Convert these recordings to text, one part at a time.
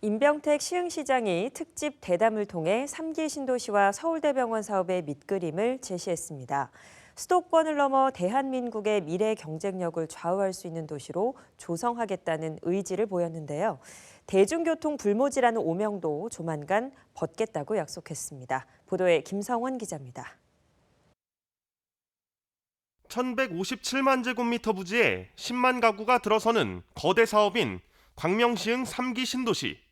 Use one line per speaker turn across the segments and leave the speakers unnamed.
임병택 시흥시장이 특집 대담을 통해 3기 신도시와 서울대병원 사업의 밑그림을 제시했습니다. 수도권을 넘어 대한민국의 미래 경쟁력을 좌우할 수 있는 도시로 조성하겠다는 의지를 보였는데요. 대중교통 불모지라는 오명도 조만간 벗겠다고 약속했습니다. 보도에 김성원 기자입니다.
1157만 제곱미터 부지에 10만 가구가 들어서는 거대 사업인 광명시흥 3기 신도시.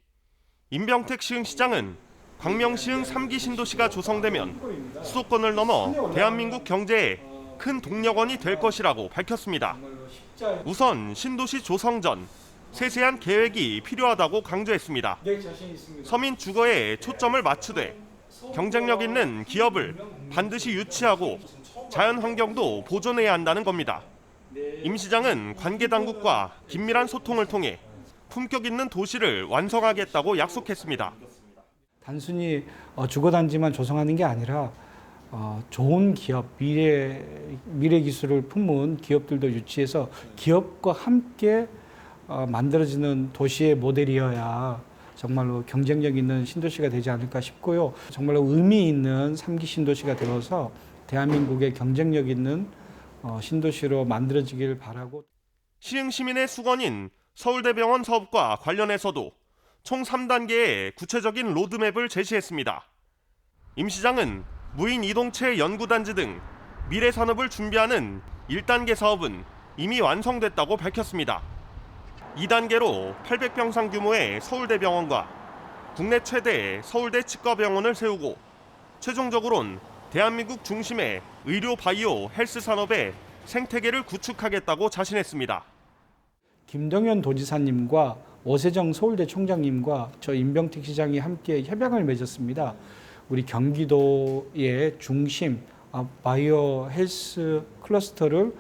임병택 시흥시장은 광명시흥 3기 신도시가 조성되면 수도권을 넘어 대한민국 경제에 큰 동력원이 될 것이라고 밝혔습니다. 우선 신도시 조성 전 세세한 계획이 필요하다고 강조했습니다. 서민 주거에 초점을 맞추되 경쟁력 있는 기업을 반드시 유치하고 자연 환경도 보존해야 한다는 겁니다. 임 시장은 관계 당국과 긴밀한 소통을 통해 품격 있는 도시를 완성하겠다고 약속했습니다.
단순히 어, 주거단지만 조성하는 게 아니라 어, 좋은 기업, 미래, 미래 기술을 품은 기업들도 유치해서 기업과 함께 어, 만들어지는 도시의 모델이어야 정말로 경쟁력 있는 신도시가 되지 않을까 싶고요. 정말로 의미 있는 삼기 신도시가 되어서 대한민국의 경쟁력 있는 어, 신도시로 만들어지길 바라고
시흥 시민의 수건인 서울대병원 사업과 관련해서도 총 3단계의 구체적인 로드맵을 제시했습니다. 임 시장은 무인 이동체 연구단지 등 미래 산업을 준비하는 1단계 사업은 이미 완성됐다고 밝혔습니다. 2단계로 800병상 규모의 서울대병원과 국내 최대의 서울대 치과병원을 세우고 최종적으로는 대한민국 중심의 의료 바이오 헬스 산업의 생태계를 구축하겠다고 자신했습니다.
김동연 도지사님과 오세정 서울대 총장님과 저 임병택 시장이 함께 협약을 맺었습니다. 우리 경기도의 중심 아, 바이오 헬스 클러스터를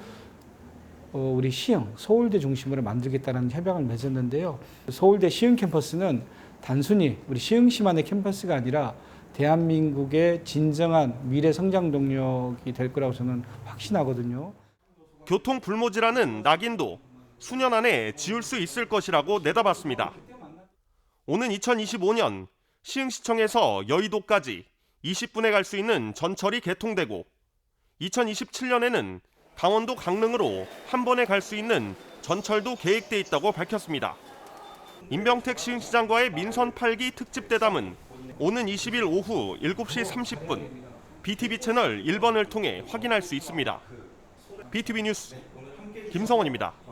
어, 우리 시흥 서울대 중심으로 만들겠다는 협약을 맺었는데요. 서울대 시흥 캠퍼스는 단순히 우리 시흥시만의 캠퍼스가 아니라 대한민국의 진정한 미래 성장 동력이 될 거라고 저는 확신하거든요.
교통 불모지라는 낙인도 수년 안에 지울 수 있을 것이라고 내다봤습니다. 오는 2025년 시흥시청에서 여의도까지 20분에 갈 수 있는 전철이 개통되고 2027년에는 강원도 강릉으로 한 번에 갈 수 있는 전철도 계획돼 있다고 밝혔습니다. 임병택 시흥시장과의 민선 8기 특집 대담은 오는 20일 오후 7시 30분 BTV 채널 1번을 통해 확인할 수 있습니다. BTV 뉴스 김성원입니다.